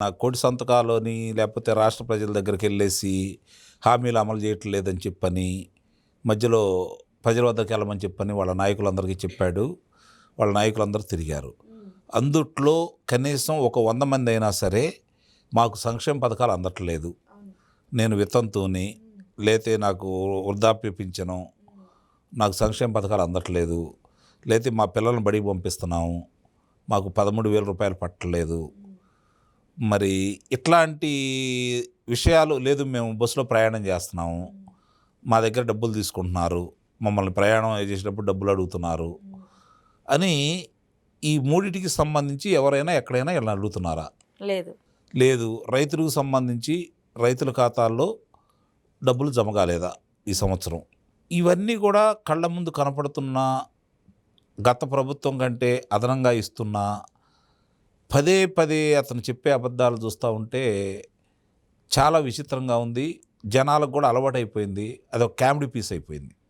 నా కోటి సంతకాలని లేకపోతే రాష్ట్ర ప్రజల దగ్గరికి వెళ్ళేసి హామీలు అమలు చేయట్లేదని చెప్పని మధ్యలో ప్రజల వద్దకు వెళ్ళమని చెప్పని వాళ్ళ నాయకులందరికీ చెప్పాడు. వాళ్ళ నాయకులందరూ తిరిగారు. అందుట్లో కనీసం ఒక వంద మంది అయినా సరే మాకు సంక్షేమ పథకాలు అందట్లేదు. నేను విత్తంతోని లేతే నాకు వృద్ధాప్య పింఛను నాకు సంక్షేమ పథకాలు అందట్లేదు. లేతే మా పిల్లల్ని బడికి పంపిస్తున్నాము. మాకు పదమూడు వేల రూపాయలు పట్టలేదు. మరి ఇట్లాంటి విషయాలు లేదు మేము బస్సులో ప్రయాణం చేస్తున్నాము. మా దగ్గర డబ్బులు తీసుకుంటున్నారు. మమ్మల్ని ప్రయాణం చేసేటప్పుడు డబ్బులు అడుగుతున్నారు అని ఈ మూడిటికి సంబంధించి ఎవరైనా ఎక్కడైనా ఇలా అడుగుతున్నారా? లేదు. లేదు. రైతులకు సంబంధించి రైతుల ఖాతాల్లో డబ్బులు జమ కాలేదా ఈ సంవత్సరం? ఇవన్నీ కూడా కళ్ళ ముందు కనపడుతున్న గత ప్రభుత్వం కంటే అదనంగా ఇస్తున్న పదే పదే అతను చెప్పే అబద్ధాలు చూస్తూ ఉంటే చాలా విచిత్రంగా ఉంది. జనాలకు కూడా అలవాటైపోయింది. అదొక కామెడీ పీస్ అయిపోయింది.